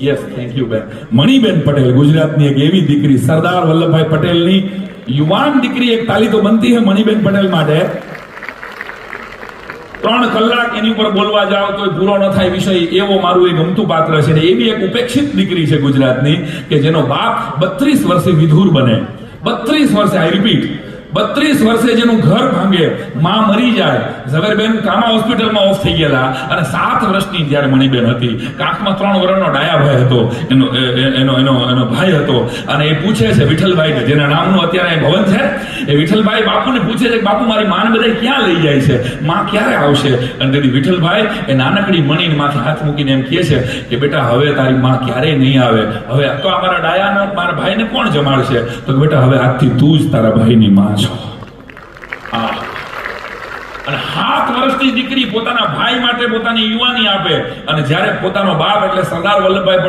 Yes thank you બેન મણીબેન પટેલ ગુજરાતની એક એવી દીકરી સરદાર વલ્લભભાઈ પટેલની યુવાન દીકરી એક તાલી તો બનતી હે મણીબેન પટેલ માટે ત્રણ કલાક એની ઉપર બોલવા જાઓ તો પૂરો ન થાય વિષય એવો મારું એ ગમતું પાત્ર છે ને એવી એક ઉપેક્ષિત દીકરી છે ગુજરાતની કે જેનો બાપ બત્રીસ વર્ષે વિધુર બને બત્રીસ વર્ષે આઈ રિપીટ બત્રીસ વર્ષે જેનું ઘર ભાંગે, માં મરી જાય. ઝવેરબેન કામા હોસ્પિટલમાં ઓફ થઈ ગયેલા અને સાત વર્ષની જ્યારે મણીબેન હતી, કાંકમાં ત્રણ વર્ષનો ડાયાભાઈ હતો, એનો એનો એનો એનો ભાઈ હતો. અને એ પૂછે છે વિઠ્ઠલભાઈને જેના નામનું અત્યારે ભવન છે, એ વિઠ્ઠલભાઈ બાપુને પૂછે છે કે બાપુ, મારી માને બધા ક્યાં લઈ જાય છે? માં ક્યારે આવશે? અને તેથી વિઠ્ઠલભાઈ એ નાનકડી મણીને માથે હાથ મૂકીને એમ કહે છે કે, બેટા, હવે તારી માં ક્યારેય નહીં આવે. હવે તો અમારા ડાયાનો, મારા ભાઈને કોણ જમાડશે? તો બેટા, હવે આજથી તું જ તારા ભાઈની માં છો. અને સાત વર્ષની દીકરી પોતાના ભાઈ માટે પોતાની યુવાની આપે. અને જ્યારે પોતાનો બાપ એટલે સરદાર વલ્લભભાઈ